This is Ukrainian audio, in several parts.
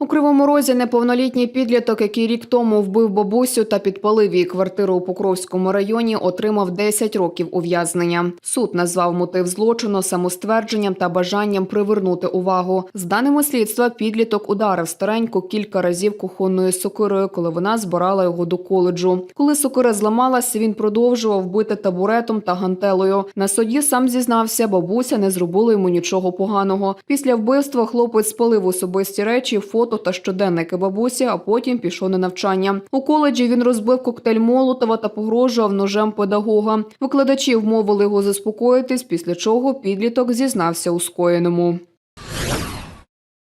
У Кривому Розі неповнолітній підліток, який рік тому вбив бабусю та підпалив її квартиру у Покровському районі, отримав 10 років ув'язнення. Суд назвав мотив злочину самоствердженням та бажанням привернути увагу. З даними слідства, підліток ударив стареньку кілька разів кухонною сокирою, коли вона збирала його до коледжу. Коли сокира зламалася, він продовжував бити табуретом та гантелею. На суді сам зізнався, бабуся не зробила йому нічого поганого. Після вбивства хлопець спалив особисті речі, фото та щоденники бабусі, а потім пішов на навчання. У коледжі він розбив коктейль Молотова та погрожував ножем педагога. Викладачі вмовили його заспокоїтись, після чого підліток зізнався у скоєному.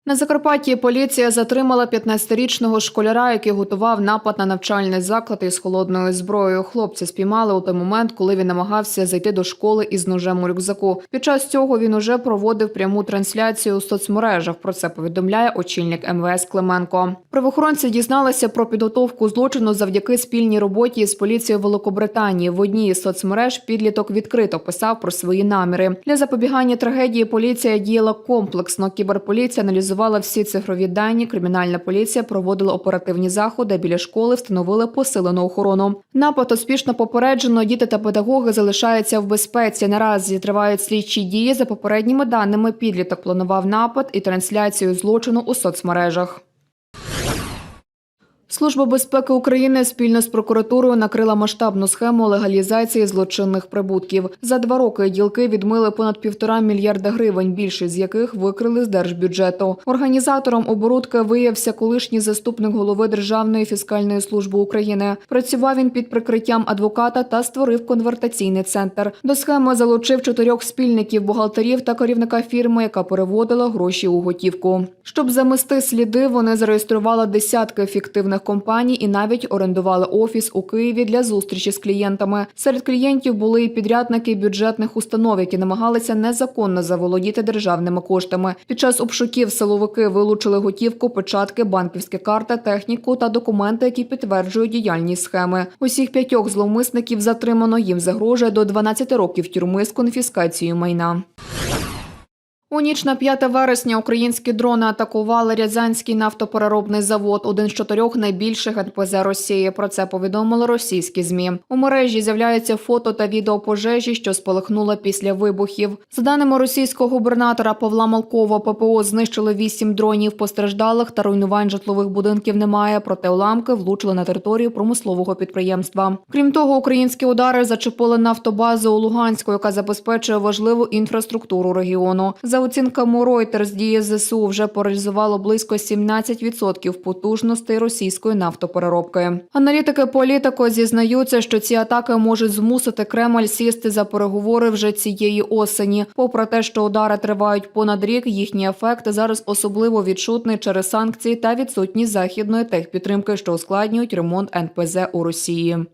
На Закарпатті поліція затримала 15-річного школяра, який готував напад на навчальний заклад із холодною зброєю. Хлопця спіймали у той момент, коли він намагався зайти до школи із ножем у рюкзаку. Під час цього він уже проводив пряму трансляцію у соцмережах. Про це повідомляє очільник МВС Клименко. Правоохоронці дізналися про підготовку злочину завдяки спільній роботі з поліцією Великобританії. В одній із соцмереж підліток відкрито писав про свої наміри. Для запобігання трагедії поліція діяла комплексно. Кіберполіція аналізувала всі цифрові дані. Кримінальна поліція проводила оперативні заходи. Біля школи встановили посилену охорону. Напад успішно попереджено. Діти та педагоги залишаються в безпеці. Наразі тривають слідчі дії. За попередніми даними, підліток планував напад і трансляцію злочину у соцмережах. Служба безпеки України спільно з прокуратурою накрила масштабну схему легалізації злочинних прибутків. За два роки ділки відмили понад півтора мільярда гривень, більшість з яких викрили з держбюджету. Організатором оборудки виявився колишній заступник голови Державної фіскальної служби України. Працював він під прикриттям адвоката та створив конвертаційний центр. До схеми залучив чотирьох спільників, бухгалтерів та керівника фірми, яка переводила гроші у готівку. Щоб замести сліди, вони зареєстрували десятки фіктивних компаній і навіть орендували офіс у Києві для зустрічі з клієнтами. Серед клієнтів були і підрядники бюджетних установ, які намагалися незаконно заволодіти державними коштами. Під час обшуків силовики вилучили готівку, печатки, банківські карти, техніку та документи, які підтверджують діяльність схеми. Усіх п'ятьох зловмисників затримано. Їм загрожує до 12 років тюрми з конфіскацією майна. У ніч на 5 вересня українські дрони атакували Рязанський нафтопереробний завод, один з чотирьох найбільших НПЗ Росії. Про це повідомили російські змі. У мережі з'являються фото та відео пожежі, що спалахнула після вибухів. За даними російського губернатора Павла Малкова, ППО знищили вісім дронів постраждалих та руйнувань житлових будинків немає. Проте уламки влучили на територію промислового підприємства. Крім того, українські удари зачепили нафтобазу у Луганську, яка забезпечує важливу інфраструктуру регіону. За оцінками Reuters, дії ЗСУ вже паралізувало близько 17% потужностей російської нафтопереробки. Аналітики політико зізнаються, що ці атаки можуть змусити Кремль сісти за переговори вже цієї осені. Попри те, що удари тривають понад рік, їхній ефект зараз особливо відчутний через санкції та відсутність західної техпідтримки, що ускладнюють ремонт НПЗ у Росії.